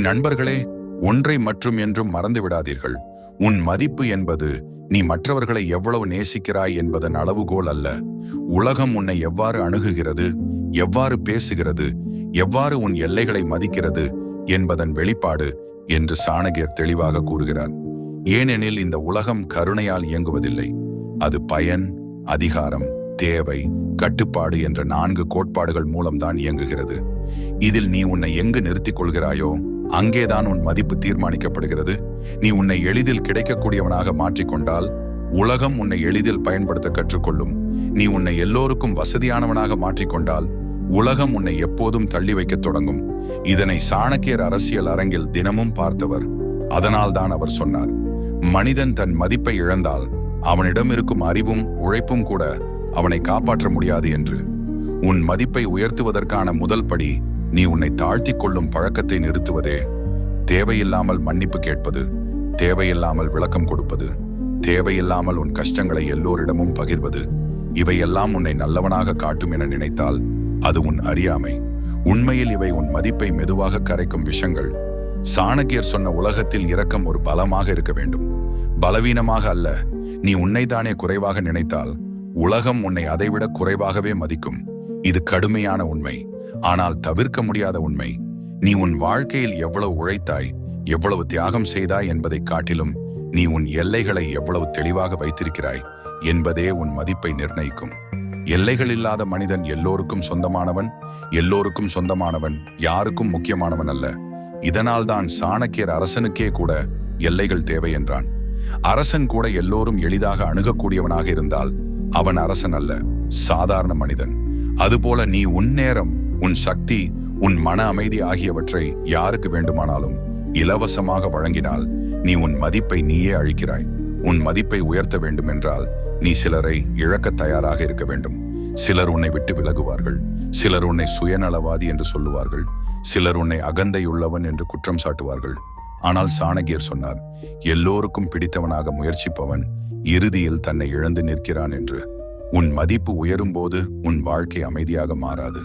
நண்பர்களே ஒன்றை மற்றும் என்றும் மறந்து விடாதீர்கள் உன் மதிப்பு என்பது நீ மற்றவர்களை எவ்வளவு நேசிக்கிறாய் என்பதன் அளவுகோல் அல்ல. உலகம் உன்னை எவ்வாறு அணுகுகிறது எவ்வாறு பேசுகிறது எவ்வாறு உன் எல்லைகளை மதிக்கிறது என்பதன் வெளிப்பாடு என்று சாணகியர் தெளிவாக கூறுகிறார். ஏனெனில் இந்த உலகம் கருணையால் இயங்குவதில்லை. அது பயன் அதிகாரம் தேவை கட்டுப்பாடு என்ற நான்கு கோட்பாடுகள் மூலம்தான் இயங்குகிறது. இதில் நீ உன்னை எங்கு நிறுத்திக் கொள்கிறாயோ அங்கேதான் உன் மதிப்பு தீர்மானிக்கப்படுகிறது. நீ உன்னை எளிதில் கிடைக்கக்கூடியவனாக மாற்றிக்கொண்டால் உலகம் உன்னை எளிதில் பயன்படுத்த கற்றுக்கொள்ளும். நீ உன்னை எல்லோருக்கும் வசதியானவனாக மாற்றிக்கொண்டால் உலகம் உன்னை எப்போதும் தள்ளி வைக்கத் தொடங்கும். இதனை சாணக்கியர் அரசியல் அரங்கில் தினமும் பார்த்தவர். அதனால்தான் அவர் சொன்னார் மனிதன் தன் மதிப்பை இழந்தால் அவனிடம் இருக்கும் அறிவும் உழைப்பும் கூட அவனை காப்பாற்ற முடியாது என்று. உன் மதிப்பை உயர்த்துவதற்கான முதல் படி நீ உன்னை தாழ்த்திக் கொள்ளும் பழக்கத்தை நிறுத்துவதே. தேவையில்லாமல் மன்னிப்பு கேட்பது தேவையில்லாமல் விளக்கம் கொடுப்பது தேவையில்லாமல் உன் கஷ்டங்களை எல்லோரிடமும் பகிர்வது இவையெல்லாம் உன்னை நல்லவனாக காட்டும் என நினைத்தால் அது உன் அறியாமை. உண்மையில் இவை உன் மதிப்பை மெதுவாக கரைக்கும் விஷங்கள். சாணக்கியர் சொன்ன உலகத்தில் இரக்கம் ஒரு பலமாக இருக்க வேண்டும். பலவீனமாக அல்ல நீ உன்னைத்தானே குறைவாக நினைத்தால் உலகம் உன்னை அதைவிட குறைவாகவே மதிக்கும். இது கடுமையான உண்மை. ஆனால் தவிர்க்க முடியாத உண்மை நீ உன் வாழ்க்கையில் எவ்வளவு உழைத்தாய் எவ்வளவு தியாகம் செய்தாய் என்பதைக் காட்டிலும் நீ உன் எல்லைகளை எவ்வளவு தெளிவாக வைத்திருக்கிறாய் என்பதே உன் மதிப்பை நிர்ணயிக்கும். எல்லைகள் இல்லாத மனிதன் எல்லோருக்கும் சொந்தமானவன் எல்லோருக்கும் சொந்தமானவன் யாருக்கும் முக்கியமானவன் அல்ல. இதனால்தான் சாணக்கியர் அரசனுக்கே கூட எல்லைகள் தேவை என்றான். அரசன் கூட எல்லோரும் எளிதாக அணுகக்கூடியவனாக இருந்தால் அவன் அரசன் அல்ல சாதாரண மனிதன். அதுபோல நீ உன் நேரம் உன் சக்தி உன் மன அமைதி ஆகியவற்றை யாருக்கு வேண்டுமானாலும் இலவசமாக வழங்கினால் நீ உன் மதிப்பை நீயே அழிக்கிறாய். உன் மதிப்பை உயர்த்த வேண்டும் என்றால் நீ சிலரை இழக்க தயாராக இருக்க வேண்டும். சிலர் உன்னை விட்டு விலகுவார்கள். சிலர் உன்னை சுயநலவாதி என்று சொல்லுவார்கள். சிலர் உன்னை அகந்தையுள்ளவன் என்று குற்றம் சாட்டுவார்கள். ஆனால் சாணகியர் சொன்னார் எல்லோருக்கும் பிடித்தவனாக முயற்சிப்பவன் இறுதியில் தன்னை இழந்து நிற்கிறான் என்று. உன் மதிப்பு உயரும்போது உன் வாழ்க்கை அமைதியாக மாறாது.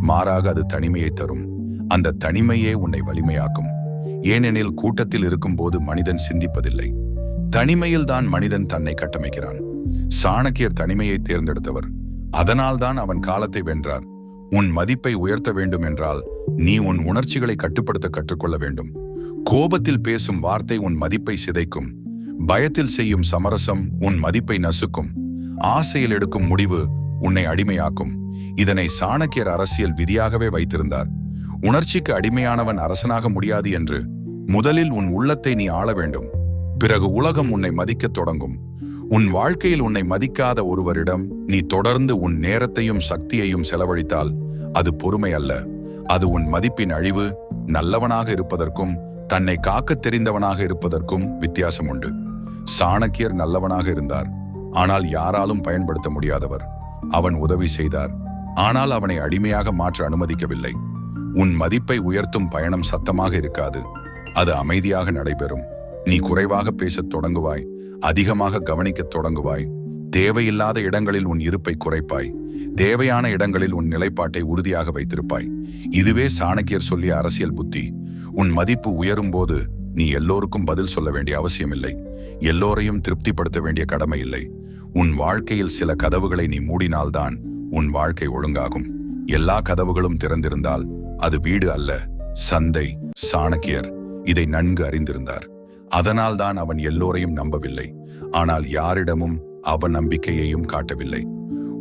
மாறாக அது தனிமையை தரும். அந்த தனிமையே உன்னை வலிமையாக்கும். ஏனெனில் கூட்டத்தில் இருக்கும்போது மனிதன் சிந்திப்பதில்லை. தனிமையில் தான் மனிதன் தன்னை கட்டமைக்கிறான். சாணக்கியர் தனிமையை தேர்ந்தெடுத்தவர். அதனால்தான் அவன் காலத்தை வென்றார். உன் மதிப்பை உயர்த்த வேண்டும் என்றால் நீ உன் உணர்ச்சிகளை கட்டுப்படுத்த கற்றுக்கொள்ள வேண்டும். கோபத்தில் பேசும் வார்த்தை உன் மதிப்பை சிதைக்கும். பயத்தில் செய்யும் சமரசம் உன் மதிப்பை நசுக்கும். ஆசையில் எடுக்கும் முடிவு உன்னை அடிமையாக்கும். இதனை சாணக்கியர் அரசியல் விதியாகவே வைத்திருந்தார். உணர்ச்சிக்கு அடிமையானவன் அரசனாக முடியாது என்று முதலில் உன் உள்ளத்தை நீ ஆள வேண்டும். பிறகு உலகம் உன்னை மதிக்கத் தொடங்கும். உன் வாழ்க்கையில் உன்னை மதிக்காத ஒருவரிடம் நீ தொடர்ந்து உன் நேரத்தையும் சக்தியையும் செலவழித்தால் அது பொறுமை அல்ல. அது உன் மதிப்பின் அழிவு நல்லவனாக இருப்பதற்கும் தன்னை காக்கத் தெரிந்தவனாக இருப்பதற்கும் வித்தியாசம் உண்டு. சாணக்கியர் நல்லவனாக இருந்தார். ஆனால் யாராலும் பயன்படுத்த முடியாதவர். அவன் உதவி செய்தார். ஆனால் அவனை அடிமையாக மாற்ற அனுமதிக்கவில்லை. உன் மதிப்பை உயர்த்தும் பயணம் சத்தமாக இருக்காது. அது அமைதியாக நடைபெறும். நீ குறைவாக பேசத் தொடங்குவாய். அதிகமாக கவனிக்கத் தொடங்குவாய். தேவையில்லாத இடங்களில் உன் இருப்பை குறைப்பாய். தேவையான இடங்களில் உன் நிலைப்பாட்டை உறுதியாக வைத்திருப்பாய். இதுவே சாணக்கியர் சொல்லிய அரசியல் புத்தி. உன் மதிப்பு உயரும் போது நீ எல்லோருக்கும் பதில் சொல்ல வேண்டிய அவசியமில்லை. எல்லோரையும் திருப்திப்படுத்த வேண்டிய கடமை இல்லை. உன் வாழ்க்கையில் சில கதவுகளை நீ மூடினால்தான் உன் வாழ்க்கை ஒழுங்காகும். எல்லா கதவுகளும் திறந்திருந்தால் அது வீடு அல்ல சந்தை சாணக்கியர். இதை நன்கு அறிந்திருந்தார். அதனால்தான் அவன் எல்லோரையும் நம்பவில்லை. ஆனால் யாரிடமும் அவன் நம்பிக்கையையும் காட்டவில்லை.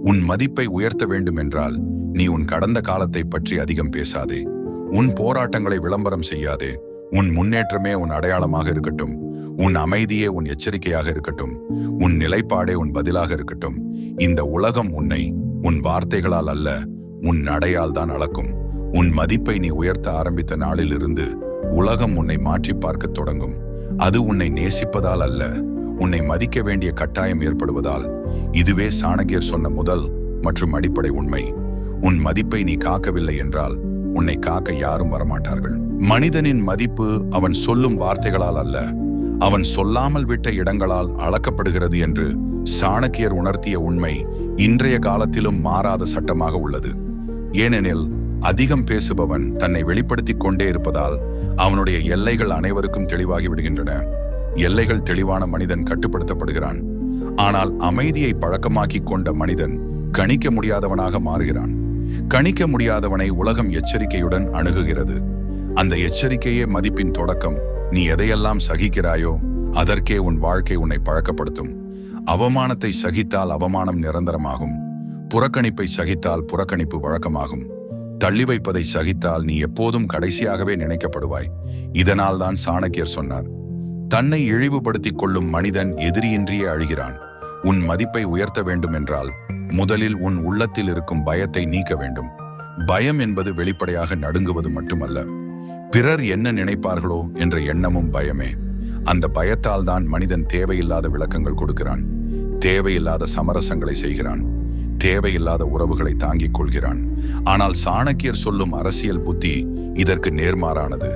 உன் மதிப்பை உயர்த்த வேண்டும் என்றால் நீ உன் கடந்த காலத்தை பற்றி அதிகம் பேசாதே. உன் போராட்டங்களை விளம்பரம் செய்யாதே. உன் முன்னேற்றமே உன் அடையாளமாக இருக்கட்டும். உன் அமைதியே உன் எச்சரிக்கையாக இருக்கட்டும். உன் நிலைப்பாடே உன் பதிலாக இருக்கட்டும். இந்த உலகம் உன்னை உன் வார்த்தைகளால் அல்ல உன் நடையால் தான் அளக்கும். உன் மதிப்பை நீ உயர்த்த ஆரம்பித்த நாளிலிருந்து உலகம் உன்னை மாற்றி பார்க்கத் தொடங்கும். அது உன்னை நேசிப்பதால் அல்ல உன்னை மதிக்க வேண்டிய கட்டாயம் ஏற்படுவதால். இதுவே சாணகியர் சொன்ன முதல் மற்றும் அடிப்படை உண்மை. உன் மதிப்பை நீ காக்கவில்லை என்றால் உன்னை காக்க யாரும் வரமாட்டார்கள். மனிதனின் மதிப்பு அவன் சொல்லும் வார்த்தைகளால் அல்ல அவன் சொல்லாமல் விட்ட இடங்களால் அளக்கப்படுகிறது என்று சாணக்கியர் உணர்த்திய உண்மை இன்றைய காலத்திலும் மாறாத சட்டமாக உள்ளது. ஏனெனில் அதிகம் பேசுபவன் தன்னை வெளிப்படுத்திக் கொண்டே இருப்பதால் அவனுடைய எல்லைகள் அனைவருக்கும் தெளிவாகி விடுகின்றன. எல்லைகள் தெளிவான மனிதன் கட்டுப்படுத்தப்படுகிறான். ஆனால் அமைதியை பழக்கமாக்கிக் கொண்ட மனிதன் கணிக்க முடியாதவனாக மாறுகிறான். கணிக்க முடியாதவனை உலகம் எச்சரிக்கையுடன் அணுகுகிறது. அந்த எச்சரிக்கையே மதிப்பின் தொடக்கம். நீ எதையெல்லாம் சகிக்கிறாயோ அதற்கே உன் வாழ்க்கை உன்னை பழக்கப்படுத்தும். அவமானத்தை சகித்தால் அவமானம் நிரந்தரமாகும். புறக்கணிப்பை சகித்தால் புறக்கணிப்பு வழக்கமாகும். தள்ளி வைப்பதை சகித்தால் நீ எப்போதும் கடைசியாகவே நினைக்கப்படுவாய். இதனால் தான் சாணக்கியர் சொன்னார். தன்னை இழிவுபடுத்திக் கொள்ளும் மனிதன் எதிரியின்றியே அழுகிறான். உன் மதிப்பை உயர்த்த வேண்டும் என்றால் முதலில் உன் உள்ளத்தில் இருக்கும் பயத்தை நீக்க வேண்டும். பயம் என்பது வெளிப்படையாக நடுங்குவது மட்டுமல்ல. பிறர் என்ன நினைப்பார்களோ என்ற எண்ணமும் பயமே. அந்த பயத்தால் தான் மனிதன் தேவையில்லாத விளக்கங்கள் கொடுக்கிறான். தேவையில்லாத சமரசங்களை செய்கிறான். தேவையில்லாத உறவுகளை தாங்கிக் கொள்கிறான். ஆனால் சாணக்கியர் சொல்லும் அரசியல் புத்தி இதற்கு நேர்மாறானது.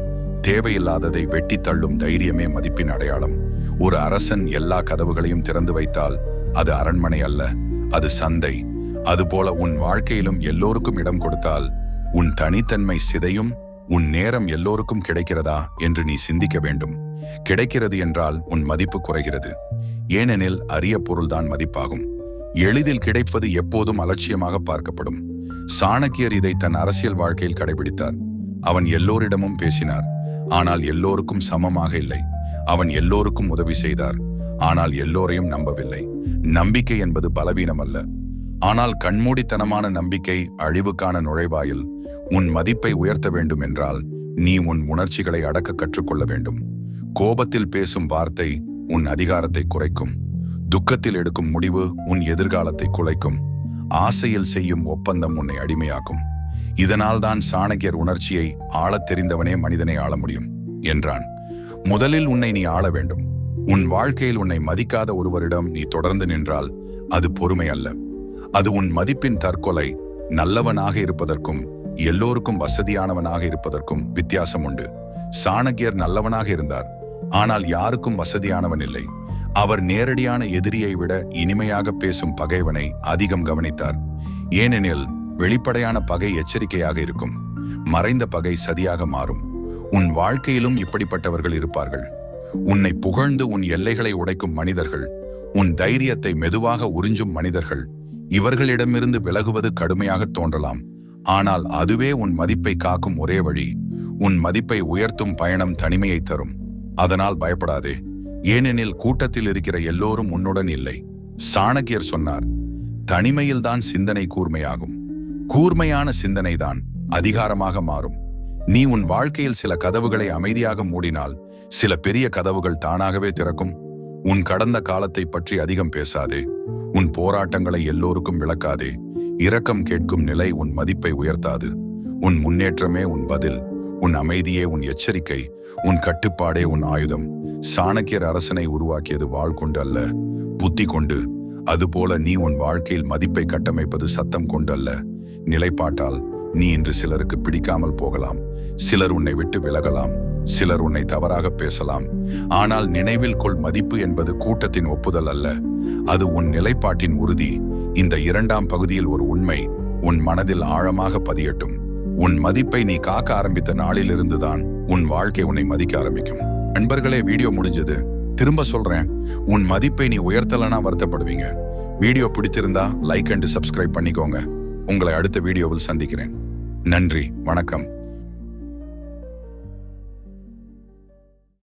தேவையில்லாததை வெட்டி தள்ளும் தைரியமே மதிப்பின் அடையாளம். ஒரு அரசன் எல்லா கதவுகளையும் திறந்து வைத்தால் அது அரண்மனை அல்ல அது சந்தை. அதுபோல உன் வாழ்க்கையிலும் எல்லோருக்கும் இடம் கொடுத்தால் உன் தனித்தன்மை சிதையும் உன் நேரம் எல்லோருக்கும் கிடைக்கிறதா என்று நீ சிந்திக்க வேண்டும். கிடைக்கிறது என்றால் உன் மதிப்பு குறைகிறது. ஏனெனில் அரிய பொருள்தான் மதிப்பாகும். எளிதில் கிடைப்பது எப்போதும் அலட்சியமாக பார்க்கப்படும். சாணக்கியர் இதை தன் அரசியல் வாழ்க்கையில் கடைபிடித்தார். அவன் எல்லோரிடமும் பேசினார். ஆனால் எல்லோருக்கும் சமமாக இல்லை. அவன் எல்லோருக்கும் உதவி செய்தார். ஆனால் எல்லோரையும் நம்பவில்லை. நம்பிக்கை என்பது பலவீனம் அல்ல ஆனால் கண்மூடித்தனமான நம்பிக்கை அழிவுக்கான நுழைவாயில் உன் மதிப்பை உயர்த்த வேண்டும் என்றால் நீ உன் உணர்ச்சிகளை அடக்க கற்றுக்கொள்ள வேண்டும். கோபத்தில் பேசும் வார்த்தை உன் அதிகாரத்தை குறைக்கும். துக்கத்தில் எடுக்கும் முடிவு உன் எதிர்காலத்தை குலைக்கும். ஆசையில் செய்யும் ஒப்பந்தம் உன்னை அடிமையாக்கும். இதனால் தான் சாணக்கியர் உணர்ச்சியை ஆளத் தெரிந்தவனே மனிதனை ஆள முடியும் என்றான். முதலில் உன்னை நீ ஆள வேண்டும். உன் வாழ்க்கையில் உன்னை மதிக்காத ஒருவரிடம் நீ தொடர்ந்து நின்றால் அது பொறுமை அல்ல. அது உன் மதிப்பின் தற்கொலை நல்லவனாக இருப்பதற்கும் எல்லோருக்கும் வசதியானவனாக இருப்பதற்கும் வித்தியாசம் உண்டு. சாணக்கியர் நல்லவனாக இருந்தார். ஆனால் யாருக்கும் வசதியானவன் இல்லை. அவர் நேரடியான எதிரியை விட இனிமையாக பேசும் பகைவனை அதிகம் கவனித்தார். ஏனெனில் வெளிப்படையான பகை எச்சரிக்கையாக இருக்கும். மறைந்த பகை சதியாக மாறும். உன் வாழ்க்கையிலும் இப்படிப்பட்டவர்கள் இருப்பார்கள். உன்னை புகழ்ந்து உன் எல்லைகளை உடைக்கும் மனிதர்கள் உன் தைரியத்தை மெதுவாக உறிஞ்சும் மனிதர்கள் இவர்களிடமிருந்து விலகுவது கடுமையாக தோன்றலாம். ஆனால் அதுவே உன் மதிப்பை காக்கும் ஒரே வழி. உன் மதிப்பை உயர்த்தும் பயணம் தனிமையை தரும். அதனால் பயப்படாதே. ஏனெனில் கூட்டத்தில் இருக்கிற எல்லோரும் உன்னுடன் இல்லை. சாணக்கியர் சொன்னார் தனிமையில்தான் சிந்தனை கூர்மையாகும். கூர்மையான சிந்தனைதான் அதிகாரமாக மாறும். நீ உன் வாழ்க்கையில் சில கதவுகளை அமைதியாக மூடினால் சில பெரிய கதவுகள் தானாகவே திறக்கும். உன் கடந்த காலத்தை பற்றி அதிகம் பேசாதே. உன் போராட்டங்களை எல்லோருக்கும் விளக்காதே. இரக்கம் கேட்கும் நிலை உன் மதிப்பை உயர்த்தாது. உன் முன்னேற்றமே உன் பதில். உன் அமைதியே உன் எச்சரிக்கை உன் கட்டுப்பாடே உன் ஆயுதம். சாணக்கியர் அரசனை உருவாக்கியது வாழ் கொண்டு அல்ல புத்தி கொண்டு. அதுபோல நீ உன் வாழ்க்கையில் மதிப்பை கட்டமைப்பது சத்தம் கொண்டு அல்ல. நிலைப்பாட்டால் நீ இன்று சிலருக்கு பிடிக்காமல் போகலாம். சிலர் உன்னை விட்டு விலகலாம். சிலர் உன்னை தவறாக பேசலாம். ஆனால் நினைவில் கொள் மதிப்பு என்பது கூட்டத்தின் ஒப்புதல் அல்ல. அது உன் நிலைப்பாட்டின் உறுதி. இந்த இரண்டாம் பகுதியில் ஒரு உண்மை உன் மனதில் ஆழமாக பதியட்டும். உன் மதிப்பை நீ காக்க ஆரம்பித்த நாளிலிருந்துதான் உன் வாழ்க்கை உன்னை மதிக்க ஆரம்பிக்கும். நண்பர்களே வீடியோ முடிஞ்சது. திரும்ப சொல்றேன் உன் மதிப்பை நீ உயர்த்தலனா வருத்தப்படுவீங்க. வீடியோ பிடிச்சிருந்தா லைக் அண்ட் சப்ஸ்கிரைப் பண்ணிக்கோங்க. உங்களை அடுத்த வீடியோவில் சந்திக்கிறேன். நன்றி வணக்கம்.